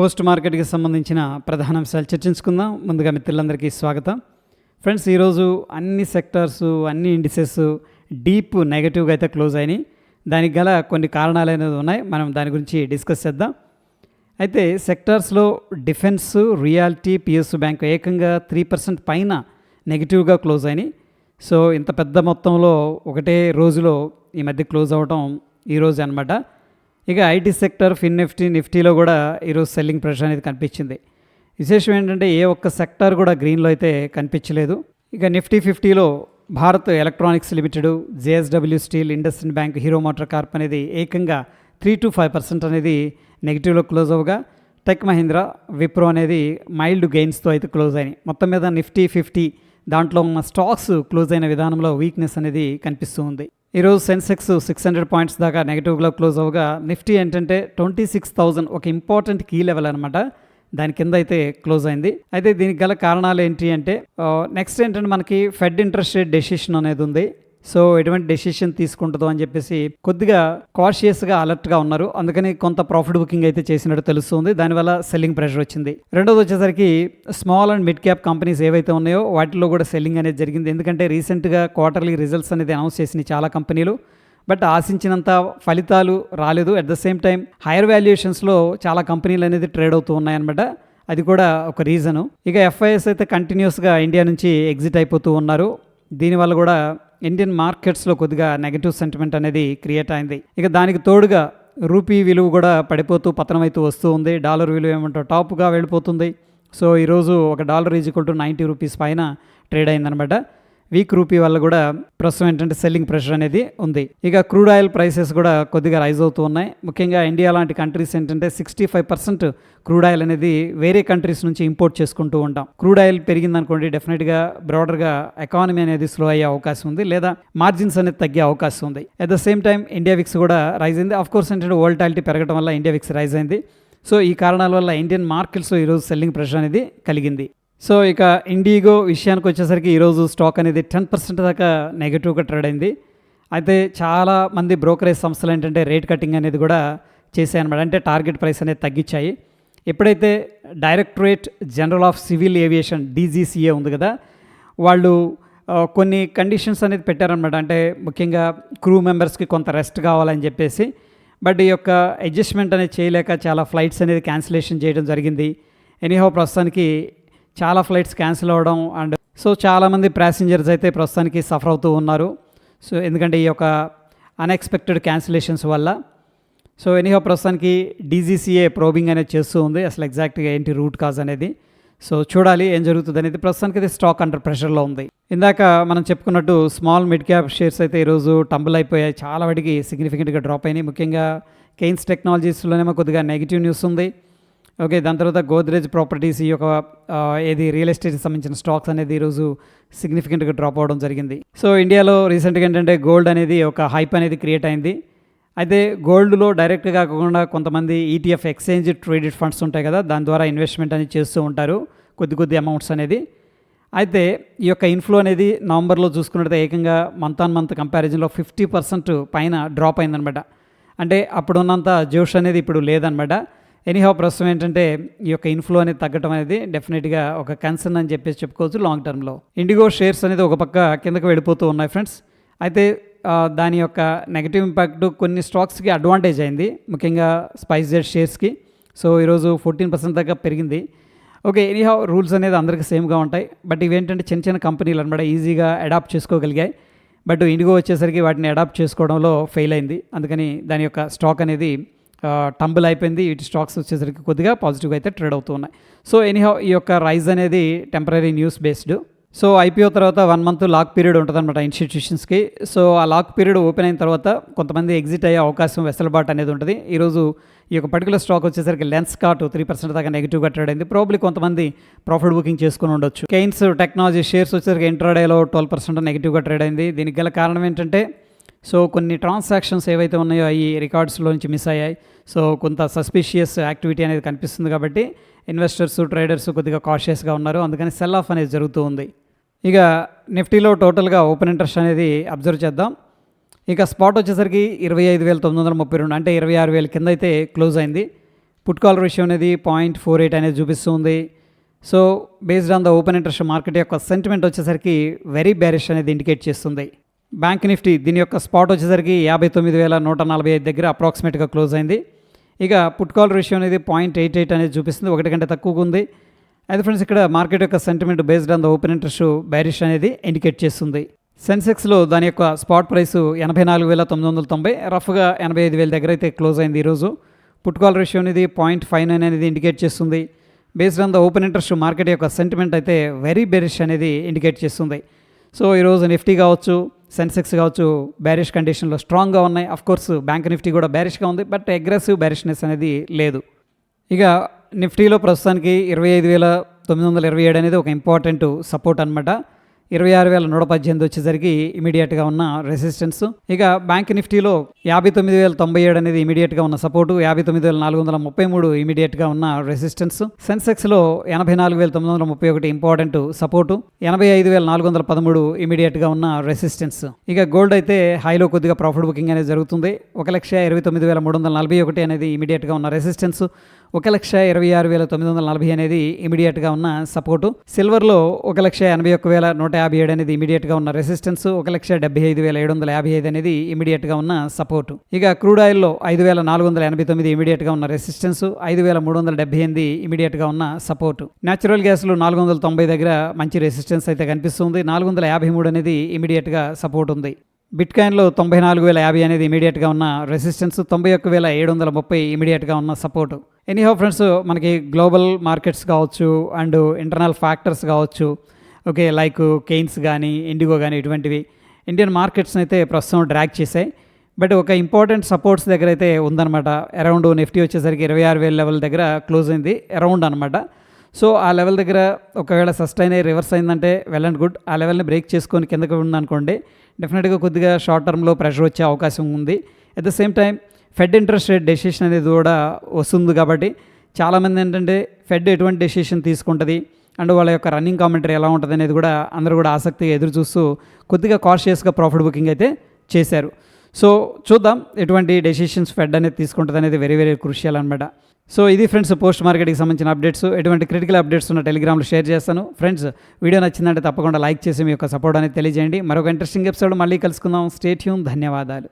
Post మార్కెట్కి సంబంధించిన ప్రధాన అంశాలు చర్చించుకుందాం. ముందుగా మిత్రులందరికీ స్వాగతం. ఫ్రెండ్స్ ఈరోజు అన్ని సెక్టార్స్ అన్ని ఇండిసెస్ డీప్ నెగటివ్గా అయితే క్లోజ్ అయినాయి. దానికి గల కొన్ని కారణాలు అనేది ఉన్నాయి. మనం దాని గురించి డిస్కస్ చేద్దాం. అయితే సెక్టార్స్లో డిఫెన్స్ రియాలిటీ పిఎస్ బ్యాంక్ ఏకంగా త్రీ పర్సెంట్ పైన నెగిటివ్గా క్లోజ్ అయినాయి. సో ఇంత పెద్ద మొత్తంలో ఒకటే రోజులో ఈ మధ్య క్లోజ్ అవ్వటం ఈరోజు అనమాట ఇక ఐటీ సెక్టర్ ఫిన్ నిఫ్టీ నిఫ్టీలో కూడా ఈరోజు సెల్లింగ్ ప్రెషర్ అనేది కనిపించింది. విశేషం ఏంటంటే ఏ ఒక్క సెక్టార్ కూడా గ్రీన్లో అయితే కనిపించలేదు. ఇక నిఫ్టీ ఫిఫ్టీలో Bharat electronics limited JSW steel industry bank hero motor corp అనేది ఏకంగా త్రీ టు ఫైవ్ పర్సెంట్ అనేది నెగిటివ్లో క్లోజ్ అవ్వగా టెక్ మహీంద్రా విప్రో అనేది మైల్డ్ గెయిన్స్తో అయితే క్లోజ్ అయినాయి. మొత్తం మీద నిఫ్టీ ఫిఫ్టీ దాంట్లో ఉన్న స్టాక్స్ క్లోజ్ అయిన విధానంలో వీక్నెస్ అనేది కనిపిస్తూ ఉంది. ఈరోజు సెన్సెక్స్ సిక్స్ హండ్రెడ్ పాయింట్స్ దాకా నెగిటివ్లో క్లోజ్ అవగా నిఫ్టీ ఏంటంటే ట్వంటీ సిక్స్ థౌజండ్ ఒక ఇంపార్టెంట్ కీ లెవెల్ అనమాట దాని కింద అయితే క్లోజ్ అయింది. అయితే దీనికి గల కారణాలు ఏంటి అంటే నెక్స్ట్ ఏంటంటే మనకి ఫెడ్ ఇంట్రెస్ట్ రేట్ డెసిషన్ అనేది ఉంది. సో ఎటువంటి డెసిషన్ తీసుకుంటుందో అని చెప్పేసి కొద్దిగా కాషియస్గా అలర్ట్గా ఉన్నారు. అందుకని కొంత ప్రాఫిట్ బుకింగ్ అయితే చేసినట్టు తెలుస్తుంది. దానివల్ల సెల్లింగ్ ప్రెషర్ వచ్చింది. రెండోది వచ్చేసరికి small and mid cap companies ఏవైతే ఉన్నాయో వాటిలో కూడా సెల్లింగ్ అనేది జరిగింది. ఎందుకంటే రీసెంట్గా క్వార్టర్లీ రిజల్ట్స్ అనేది అనౌన్స్ చేసినాయి చాలా కంపెనీలు. బట్ ఆశించినంత ఫలితాలు రాలేదు. At the same time higher వాల్యుయేషన్స్లో చాలా కంపెనీలు అనేది ట్రేడ్ అవుతూ ఉన్నాయన్నమాట. అది కూడా ఒక రీజను ఇక ఎఫ్ఐఎస్ అయితే కంటిన్యూస్గా ఇండియా నుంచి ఎగ్జిట్ అయిపోతూ ఉన్నారు. దీనివల్ల కూడా ఇండియన్ మార్కెట్స్లో కొద్దిగా నెగటివ్ సెంటిమెంట్ అనేది క్రియేట్ అయింది. ఇక దానికి తోడుగా రూపీ విలువ కూడా పడిపోతూ పతనమైతూ వస్తూ ఉంది. డాలర్ విలువ ఏమంటారు టాప్గా వెళ్ళిపోతుంది. సో ఈరోజు ఒక dollar is equal to ninety rupees పైన ట్రేడ్ అయిందనమాట వీక్ రూపీ వల్ల కూడా ప్రస్తుతం ఏంటంటే సెల్లింగ్ ప్రెషర్ అనేది ఉంది. ఇక క్రూడ్ ఆయిల్ ప్రైసెస్ కూడా కొద్దిగా రైజ్ అవుతూ ఉన్నాయి. ముఖ్యంగా ఇండియా లాంటి కంట్రీస్ ఏంటంటే sixty five percent crude oil అనేది వేరే కంట్రీస్ నుంచి ఇంపోర్ట్ చేసుకుంటూ ఉంటాం. క్రూడ్ ఆయిల్ పెరిగిందనుకోండి డెఫినెట్గా బ్రాడర్గా ఎకానమీ అనేది స్లో అయ్యే అవకాశం ఉంది. లేదా మార్జిన్స్ అనేది తగ్గే అవకాశం ఉంది. At the same time India VIX కూడా రైజ్ అయింది. అఫ్ కోర్స్ ఏంటంటే వోల్టాలిటీ పెరగడం వల్ల ఇండియా విక్స్ రైజ్ అయింది. సో ఈ కారణాల వల్ల ఇండియన్ మార్కెట్స్లో ఈరోజు సెల్లింగ్ ప్రెషర్ అనేది కలిగింది. సో ఇక ఇండిగో విషయానికి వచ్చేసరికి ఈరోజు స్టాక్ అనేది టెన్ పర్సెంట్ దాకా నెగిటివ్గా ట్రేడ్ అయింది. అయితే చాలా మంది బ్రోకరేజ్ సంస్థలు ఏంటంటే రేట్ కటింగ్ అనేది కూడా చేశాయి అనమాట అంటే టార్గెట్ ప్రైస్ అనేది తగ్గించాయి. ఎప్పుడైతే directorate general of civil aviation DGCA ఉంది కదా వాళ్ళు కొన్ని కండిషన్స్ అనేది పెట్టారనమాట అంటే ముఖ్యంగా క్రూ మెంబర్స్కి కొంత రెస్ట్ కావాలని చెప్పేసి. బట్ ఈ యొక్క అడ్జస్ట్మెంట్ అనేది చేయలేక చాలా ఫ్లైట్స్ అనేది క్యాన్సిలేషన్ చేయడం జరిగింది. ఎనీహో ప్రస్తుతానికి చాలా ఫ్లైట్స్ క్యాన్సిల్ అవ్వడం అండ్ సో చాలామంది ప్యాసింజర్స్ అయితే ప్రస్తుతానికి సఫర్ అవుతూ ఉన్నారు. సో ఎందుకంటే ఈ యొక్క అన్ఎక్స్పెక్టెడ్ క్యాన్సిలేషన్స్ వల్ల. సో ఎనీహో ప్రస్తుతానికి డీజీసీఏ ప్రోబింగ్ అనేది చేస్తూ ఉంది. అసలు ఎగ్జాక్ట్గా ఏంటి రూట్ కాజ్ అనేది. సో చూడాలి ఏం జరుగుతుంది అనేది. ప్రస్తుతానికి అయితే స్టాక్ అండర్ ప్రెషర్లో ఉంది. ఇందాక మనం చెప్పుకున్నట్టు స్మాల్ మిడ్ క్యాప్ షేర్స్ అయితే ఈరోజు టంబుల్ అయిపోయాయి. చాలా వాటికి సిగ్నిఫికెంట్గా డ్రాప్ అయినాయి. ముఖ్యంగా కెయిన్స్ టెక్నాలజీస్లోనేమో కొద్దిగా నెగిటివ్ న్యూస్ ఉంది. ఓకే దాని తర్వాత గోద్రేజ్ ప్రాపర్టీస్ ఈ యొక్క ఏది రియల్ ఎస్టేట్కి సంబంధించిన స్టాక్స్ అనేది ఈరోజు సిగ్నిఫికెంట్గా డ్రాప్ అవ్వడం జరిగింది. సో ఇండియాలో రీసెంట్గా ఏంటంటే గోల్డ్ అనేది ఒక హైప్ అనేది క్రియేట్ అయింది. అయితే గోల్డ్లో డైరెక్ట్గా కాకుండా కొంతమంది ఈటీఎఫ్ ఎక్స్చేంజ్ ట్రేడెడ్ ఫండ్స్ ఉంటాయి కదా దాని ద్వారా ఇన్వెస్ట్మెంట్ అనేది చేస్తూ ఉంటారు కొద్ది కొద్ది అమౌంట్స్ అనేది. అయితే ఈ యొక్క ఇన్ఫ్లో అనేది నవంబర్లో చూసుకున్నట్లయితే ఏకంగా మంత్ ఆన్ మంత్ కంపారిజన్లో ఫిఫ్టీ పర్సెంట్ పైన డ్రాప్ అయిందనమాట. అంటే అప్పుడున్నంత జోష్ అనేది ఇప్పుడు లేదనమాట. ఎనీహో ప్రస్తుతం ఏంటంటే ఈ యొక్క ఇన్ఫ్లో అనేది తగ్గడం అనేది డెఫినెట్గా ఒక కన్సర్న్ అని చెప్పేసి చెప్పుకోవచ్చు లాంగ్ టర్మ్లో ఇండిగో షేర్స్ అనేది ఒక పక్క కిందకి వెళ్ళిపోతూ ఉన్నాయి ఫ్రెండ్స్ అయితే దాని యొక్క నెగటివ్ ఇంపాక్ట్ కొన్ని స్టాక్స్కి అడ్వాంటేజ్ అయింది. ముఖ్యంగా స్పైస్ షేర్స్కి సో ఈరోజు ఫోర్టీన్ పర్సెంట్ దాకా పెరిగింది. ఓకే ఎనీహౌ రూల్స్ అనేది అందరికీ సేమ్గా ఉంటాయి. బట్ ఇవేంటంటే చిన్న చిన్న కంపెనీలు అనమాట ఈజీగా అడాప్ట్ చేసుకోగలిగాయి. బట్ ఇండిగో వచ్చేసరికి వాటిని అడాప్ట్ చేసుకోవడంలో ఫెయిల్ అయింది. అందుకని దాని యొక్క స్టాక్ అనేది టంబుల్ అయిపోయింది ఇటు స్టాక్స్ వచ్చేసరికి కొద్దిగా పాజిటివ్గా అయితే ట్రేడ్ అవుతూ ఉన్నాయి. సో ఎనీహౌ ఈ యొక్క రైజ్ అనేది temporary news based so IPO తర్వాత వన్ మంత్ లాక్ పీరియడ్ ఉంటుందన్నమాట ఇన్స్టిట్యూషన్స్కి సో ఆ లాక్ పీరియడ్ ఓపెన్ అయిన తర్వాత కొంతమంది ఎగ్జిట్ అయ్యే అవకాశం వెసలుబాటు అనేది ఉంటుంది. ఈరోజు ఈ యొక్క పర్టికులర్ స్టాక్ వచ్చేసరికి లెన్స్ కార్ట్ త్రీ పర్సెంట్ దాకా నెగిటివ్గా ట్రేడ్ అయింది. ప్రాబ్లీ కొంతమంది ప్రాఫిట్ బుకింగ్ చేసుకుని ఉండొచ్చు. కెయిన్స్ టెక్నాలజీ షేర్స్ వచ్చేసరికి ఇంట్రాడేలో ట్వెల్వ్ పర్సెంట్ నెగిటివ్గా ట్రేడ్ అయింది. దీనికి గల కారణం ఏంటంటే సో కొన్ని ట్రాన్సాక్షన్స్ ఏవైతే ఉన్నాయో అవి రికార్డ్స్లో నుంచి మిస్ అయ్యాయి. సో కొంత సస్పిషియస్ యాక్టివిటీ అనేది కనిపిస్తుంది కాబట్టి ఇన్వెస్టర్స్ ట్రేడర్స్ కొద్దిగా కాషియస్గా ఉన్నారు. అందుకని సెల్ ఆఫ్ అనేది జరుగుతూ ఉంది. ఇక నిఫ్టీలో టోటల్గా ఓపెన్ ఇంట్రెస్ట్ అనేది అబ్జర్వ్ చేద్దాం. ఇక స్పాట్ వచ్చేసరికి ఇరవై ఐదు వేల తొమ్మిది వందల ముప్పై రెండు అంటే ఇరవై ఆరు వేల కింద అయితే క్లోజ్ అయింది. పుట్ కాల్ రేషియో అనేది పాయింట్ ఫోర్ ఎయిట్ అనేది చూపిస్తుంది so based on the open interest market యొక్క సెంటిమెంట్ వచ్చేసరికి వెరీ బ్యారిష్ అనేది ఇండికేట్ చేస్తుంది. బ్యాంక్ నిఫ్టీ దీని యొక్క స్పాట్ వచ్చేసరికి యాభై తొమ్మిది వేల నూట నలభై ఐదు దగ్గర అప్రాక్సిమేట్గా క్లోజ్ అయింది. ఇక పుట్ కాల్ రేషియో అనేది పాయింట్ ఎయిట్ ఎయిట్ అనేది చూపిస్తుంది. ఒకటి కంటే తక్కువగా ఉంది. అయితే ఫ్రెండ్స్ ఇక్కడ మార్కెట్ యొక్క sentiment based on the open interest bearish అనేది ఇండికేట్ చేస్తుంది. సెన్సెక్స్లో దాని యొక్క స్పాట్ ప్రైస్ ఎనభై నాలుగు వేల తొమ్మిది వందల తొంభై రఫ్గా ఎనభై ఐదు వేల దగ్గర అయితే క్లోజ్ అయింది ఈరోజు పుట్ కాల్ రేషియో అనేది పాయింట్ ఫైవ్ నైన్ అనేది ఇండికేట్ చేస్తుంది. Based on the open interest market యొక్క సెంటిమెంట్ అయితే వెరీ బెరిష్ అనేది ఇండికేట్ చేస్తుంది. సో ఈరోజు నిఫ్టీ కావచ్చు సెన్సెక్స్ కావచ్చు బ్యారిష్ కండిషన్లో స్ట్రాంగ్గా ఉన్నాయి. అఫ్ కోర్స్ బ్యాంక్ నిఫ్టీ కూడా బ్యారిష్గా ఉంది బట్ అగ్రెసివ్ బ్యారిష్నెస్ అనేది లేదు. ఇక నిఫ్టీలో ప్రస్తుతానికి ఇరవై ఐదు వేల తొమ్మిది వందల ఇరవై ఏడు అనేది ఒక ఇంపార్టెంట్ సపోర్ట్ అనమాట ఇరవై ఆరు వేల నూట పద్దెనిమిది వచ్చేసరికి ఇమీడియట్గా ఉన్న రెసిస్టెన్స్ ఇక బ్యాంక్ నిఫ్టీలో యాభై తొమ్మిది వేల తొంభై ఏడు అనేది ఇమీడియట్గా ఉన్న సపోర్టు యాభై తొమ్మిది వేల నాలుగు వందల ముప్పై మూడు ఇమీడియట్గా ఉన్న రెసిస్టెన్స్ సెన్సెక్స్లో ఎనభై నాలుగు వేల తొమ్మిది వందల ముప్పై ఒకటి ఇంపార్టెంట్ సపోర్టు ఎనభై ఐదు వేల నాలుగు వందల పదమూడు ఇమీడియట్గా ఉన్న రెసిస్టెన్స్ ఇక గోల్డ్ అయితే హైలో కొద్దిగా ప్రాఫిట్ బుకింగ్ అనేది జరుగుతుంది. ఒక లక్ష ఇరవై తొమ్మిది వేల మూడు వందల నలభై ఒకటి అనేది ఇమీడియట్గా ఉన్న రెసిస్టెన్స్ ఒక లక్ష ఇరవై ఆరు వేల తొమ్మిది వందల నలభై అనేది ఇమీడియట్గా ఉన్న సపోర్టు సిల్వర్లో ఒక లక్ష ఎనభై ఒక్క వేల నూట యాభై ఏడు అనేది ఇమీడియట్గా ఉన్న రెసిస్టెన్స్ ఒక లక్ష డెబ్బై ఐదు వేల ఏడు వందల యాభై ఐదు అనేది ఇమీడియట్గా ఉన్న సపోర్టు. ఇక క్రూడ్ ఆయిల్లో ఐదు వేల నాలుగు వందల ఎనభై తొమ్మిది ఇమీడియట్గా ఉన్న రెసిస్టెన్స్ ఐదు వేల మూడు వందల డెబ్బై ఎనిమిది ఇమీడియట్గా ఉన్న సపోర్టు. న్యాచురల్ గ్యాస్లో నాలుగు వందల తొంభై దగ్గర మంచి రెసిస్టెన్స్ అయితే కనిపిస్తుంది. నాలుగు వందల యాభై మూడు అనేది ఇమీడియట్గా సపోర్ట్ ఉంది. బిట్ కాయిన్లో తొంభై నాలుగు వేల యాభై అనేది ఇమీడియట్గా ఉన్న రెసిస్టెన్స్ తొంభై ఒక్క వేల ఏడు వందల ముప్పై ఇమీడియట్గా ఉన్న సపోర్టు. ఎనీహో ఫ్రెండ్స్ మనకి గ్లోబల్ మార్కెట్స్ కావచ్చు అండ్ ఇంటర్నల్ ఫ్యాక్టర్స్ కావచ్చు ఓకే లైక్ కెయిన్స్ కానీ ఇండిగో కానీ ఇటువంటివి. ఇండియన్ మార్కెట్స్ని అయితే ప్రస్తుతం డ్రాక్ చేశాయి. బట్ ఒక ఇంపార్టెంట్ సపోర్ట్స్ దగ్గర అయితే ఉందన్నమాట. అరౌండ్ నిఫ్టీ వచ్చేసరికి ఇరవై ఆరు వేల లెవెల్ దగ్గర క్లోజ్ అయింది. అరౌండ్ అనమాట సో ఆ లెవెల్ దగ్గర ఒకవేళ సస్టైన్ అయ్యి రివర్స్ అయిందంటే వెల్ అండ్ గుడ్ ఆ లెవెల్ని బ్రేక్ చేసుకొని కిందకి ఉందనుకోండి డెఫినెట్గా కొద్దిగా షార్ట్ టర్మ్లో ప్రెషర్ వచ్చే అవకాశం ఉంది. At the same time Fed interest rate decision అనేది కూడా వస్తుంది కాబట్టి చాలామంది ఏంటంటే ఫెడ్ ఎటువంటి డెసిషన్ తీసుకుంటుంది? అండ్ వాళ్ళ యొక్క రన్నింగ్ కామెంటరీ ఎలా ఉంటుంది అనేది కూడా అందరూ కూడా ఆసక్తిగా ఎదురు చూస్తూ కొద్దిగా కాషియస్గా ప్రాఫిట్ బుకింగ్ అయితే చేశారు. సో చూద్దాం ఎటువంటి డెసిషన్స్ ఫెడ్ అనేది తీసుకుంటుంది అనేది వెరీ వెరీ క్రూషియల్ అనమాట సో ఇది ఫ్రెండ్స్ పోస్ట్ మార్కెట్కి సంబంధించిన అప్డేట్స్ ఎటువంటి క్రిటికల్ అప్డేట్స్ ఉన్న టెలిగ్రామ్లో షేర్ చేస్తాను. ఫ్రెండ్స్ వీడియో నచ్చిందంటే తప్పకుండా లైక్ చేసి మీ యొక్క సపోర్ట్ అనేది తెలియజేయండి. మరొక ఇంట్రెస్టింగ్ ఎపిసోడ్ మళ్ళీ కలుసుకుందాం. స్టేట్యూన్ ధన్యవాదాలు.